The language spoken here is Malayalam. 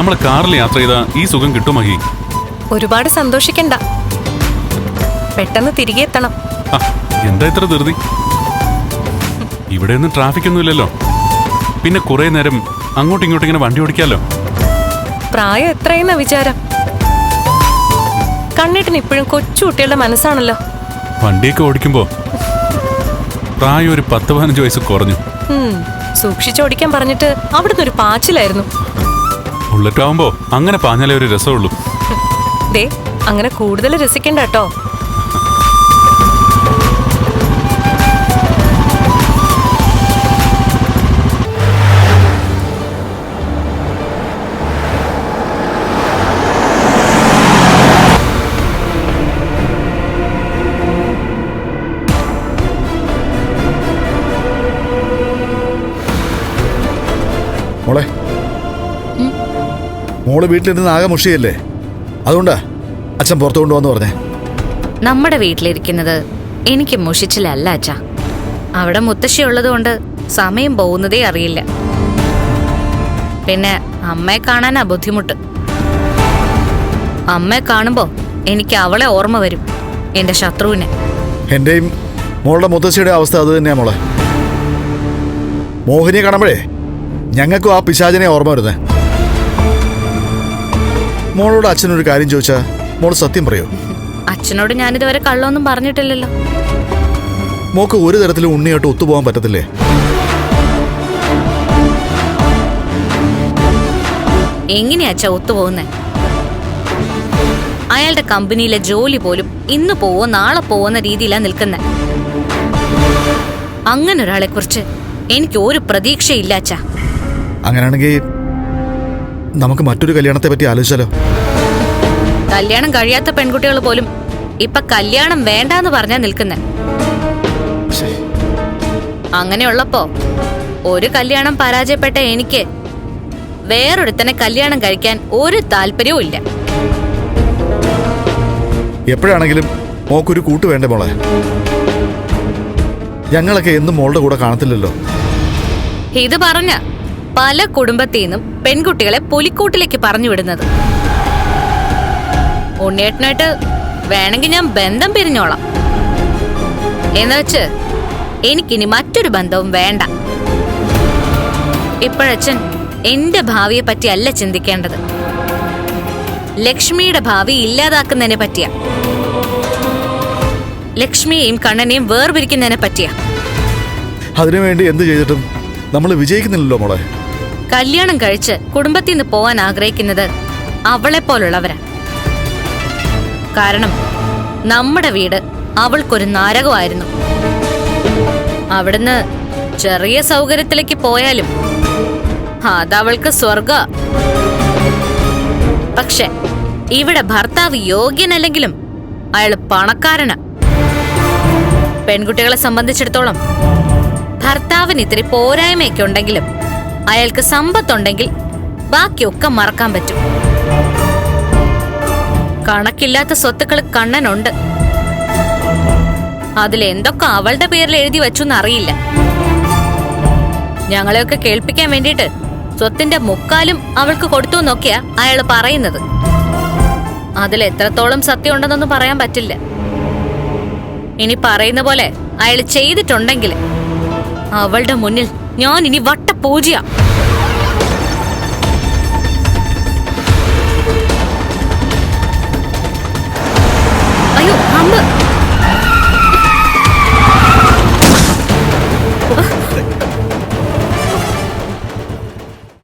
നമ്മൾ കാറിൽ യാത്ര ചെയ്ത ഈ സുഖം കിട്ടുമഹി ഒരുപാട് സന്തോഷിക്കണ്ട. പെട്ടെന്ന് തിരികെ എത്തണം. ആ, എന്താ ഇത്ര ധൃതി? ഇവിടെ ഒന്നും ട്രാഫിക് ഒന്നും ഇല്ലല്ലോ പിന്നെ കുറെ നേരം അങ്ങോട്ടും ഇങ്ങോട്ടും ഇങ്ങനെ വണ്ടി ഓടിക്കാലോ? പ്രായം എത്രയെന്ന വിചാരം? കണ്ണേട്ടിന് ഇപ്പോഴും കൊച്ചു കുട്ടികളുടെ മനസ്സാണല്ലോ. വണ്ടിയൊക്കെ ഓടിക്കുമ്പോ പ്രായം ഒരു പത്ത് പതിനഞ്ച് വയസ്സ് കുറഞ്ഞു. ഉം, സൂക്ഷിച്ചോടിക്കാൻ പറഞ്ഞിട്ട് അവിടുന്ന് ഒരു പാച്ചിലായിരുന്നു. ബുള്ളറ്റാവുമ്പോ അങ്ങനെ പാഞ്ഞാലേ ഒരു രസമുള്ളൂ. ദേ അങ്ങനെ കൂടുതൽ രസിക്കണ്ട കേട്ടോ. മോൾ വീട്ടിലിരുന്ന് ആകെ മുഷിയല്ലേ? അതുകൊണ്ടാ അച്ഛൻ പുറത്തു കൊണ്ടുപോകാന്ന് പറഞ്ഞേ. നമ്മുടെ വീട്ടിലിരിക്കുന്നത് എനിക്ക് മുഷിച്ചിലല്ല അച്ഛാ. അവിടെ മുത്തശ്ശി ഉള്ളതുകൊണ്ട് സമയം പോകുന്നതേ അറിയില്ല. പിന്നെ അമ്മയെ കാണാനാ ബുദ്ധിമുട്ട്. അമ്മയെ കാണുമ്പോ എനിക്ക് അവളെ ഓർമ്മ വരും എന്റെ ശത്രുവിനെ. എന്റെയും മോളുടെ മുത്തശ്ശിയുടെ അവസ്ഥ അത് തന്നെയാ മോളെ. മോഹിനിയെ കാണുമ്പോഴേ ഞങ്ങൾക്കും ആ പിശാചിനെ ഓർമ്മ വരുന്നേ. മോളോട് അച്ഛനൊരു കാര്യം ചോദിച്ചാ മോൾ സത്യം പറയോ? അച്ഛനോട് ഞാനിതുവരെ കള്ളൊന്നും പറഞ്ഞിട്ടില്ലല്ലോ. മോക്ക് ഒരു തരത്തിലും ഉണ്ണിയായിട്ട് ഒത്തുപോകാൻ പറ്റത്തില്ലേ? എങ്ങനെയാ അച്ഛ ഒത്തുപോകുന്നേ? അയാളുടെ കമ്പനിയിലെ ജോലി പോലും ഇന്ന് പോവോ നാളെ പോവുന്ന രീതിയിലാ നിൽക്കുന്നെ. അങ്ങനെ ഒരാളെ കുറിച്ച് എനിക്ക് ഒരു പ്രതീക്ഷയില്ല അച്ഛാ. അങ്ങനെയാണെങ്കിൽ നമുക്ക് മറ്റൊരു കല്യാണത്തെ പറ്റി ആലോചിച്ചാലോ? കല്യാണം കഴിയാത്ത പെൺകുട്ടികൾ പോലും ഇപ്പൊ കല്യാണം വേണ്ടാന്ന് പറഞ്ഞാ നിൽക്കുന്നെ. അങ്ങനെയുള്ളപ്പോ ഒരു കല്യാണം പരാജയപ്പെട്ട എനിക്ക് വേറൊരുത്തനെ കല്യാണം കഴിക്കാൻ ഒരു താല്പര്യവും ഇല്ല. എപ്പോഴാണെങ്കിലും മോക്കൊരു കൂട്ട് വേണ്ടേ മോളെ? ഞങ്ങളൊക്കെ എന്നും മോളുടെ കൂടെ കാണത്തില്ലല്ലോ. ഇത് പറഞ്ഞ പല കുടുംബത്തിൽ നിന്നും പെൺകുട്ടികളെ പുലിക്കൂട്ടിലേക്ക് പറഞ്ഞു വിടുന്നത് ഉണ്ണിയേട്ടനായിട്ട് വേണമെങ്കിൽ ഞാൻ ബന്ധം പിരിഞ്ഞോളാം. എന്ന് വെച്ച് എനിക്കിനി മറ്റൊരു ബന്ധവും വേണ്ട. ഇപ്പോഴച്ഛൻ എന്റെ ഭാവിയെ പറ്റിയല്ല ചിന്തിക്കേണ്ടത്. ലക്ഷ്മിയുടെ ഭാവി ഇല്ലാതാക്കുന്നതിനെ പറ്റിയാ. ലക്ഷ്മിയെയും കണ്ണനെയും വേർപിരിക്കുന്നതിനെ പറ്റിയാ. അതിനുവേണ്ടി എന്ത് ചെയ്തിട്ടും നമ്മൾ വിജയിക്കുന്നില്ലല്ലോ മോളെ. കല്യാണം കഴിച്ച് കുടുംബത്തിൽ നിന്ന് പോവാൻ ആഗ്രഹിക്കുന്നത് അവളെ പോലുള്ളവരാണ് കാരണം നമ്മുടെ വീട് അവൾക്കൊരു നാരകമായിരുന്നു. അവിടുന്ന് ചെറിയ സൗകര്യത്തിലേക്ക് പോയാലും അതവൾക്ക് സ്വർഗ പക്ഷെ ഇവിടെ ഭർത്താവ് യോഗ്യനല്ലെങ്കിലും അയാൾ പണക്കാരനാ. പെൺകുട്ടികളെ സംബന്ധിച്ചിടത്തോളം ഭർത്താവിന് ഇത്തിരി പോരായ്മയൊക്കെ ഉണ്ടെങ്കിലും അയാൾക്ക് സമ്പത്തുണ്ടെങ്കിൽ ബാക്കിയൊക്കെ മറക്കാൻ പറ്റും. കണക്കില്ലാത്ത സ്വത്തുക്കൾ കണ്ണനുണ്ട്. അതിലെന്തൊക്കെ അവളുടെ പേരിൽ എഴുതി വച്ചു എന്നറിയില്ല ഞങ്ങളെയൊക്കെ കേൾപ്പിക്കാൻ വേണ്ടിയിട്ട് സ്വത്തിന്റെ മുക്കാലും അവൾക്ക് കൊടുത്തു എന്നൊക്കെയാ അയാൾ പറയുന്നത്. അതിൽ എത്രത്തോളം സത്യം ഉണ്ടെന്നൊന്നും പറയാൻ പറ്റില്ല. ഇനി പറയുന്ന പോലെ അയാൾ ചെയ്തിട്ടുണ്ടെങ്കിൽ അവളുടെ മുന്നിൽ ഞാൻ ഇനി വട്ടപൂജയാ അയ്യോ അമ്മ